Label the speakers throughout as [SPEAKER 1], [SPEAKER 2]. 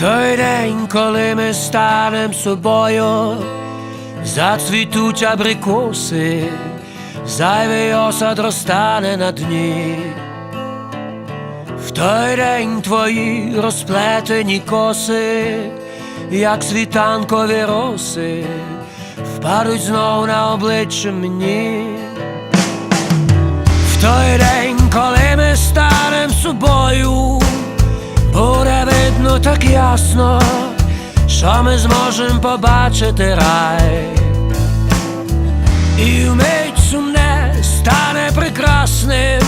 [SPEAKER 1] той день, коли ми станем собою, зацвітуть абрикоси, зайвий осад розтане на дні. В той день твої розплетені коси, як світанкові роси, впадуть знов на обличчя мені. В той день, коли ми станем собою, так ясно, що ми зможемо побачити рай. І вмить сумне стане прекрасним,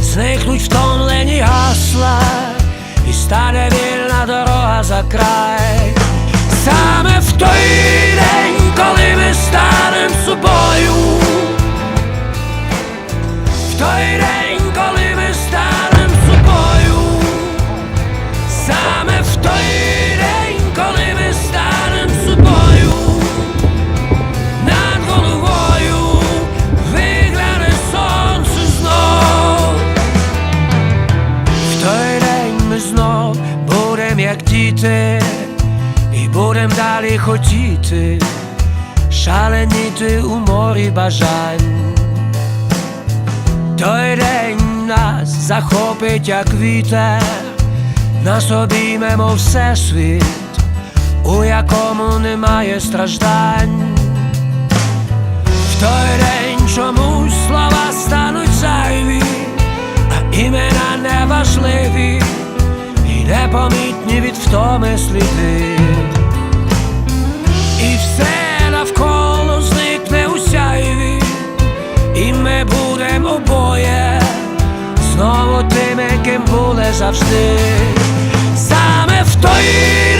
[SPEAKER 1] зникнуть втомлені гасла, і стане вільна дорога за край. Як діти, і будем далі хотіти, шаленіти у морі бажань. Той день нас захопить, як вітер, нас обійме, мов всесвіт, у якому немає страждань. Непомітні від втоми сліди. І все навколо зникне у сяйві, і ми будемо обоє знову тими, ким були завжди. Саме в той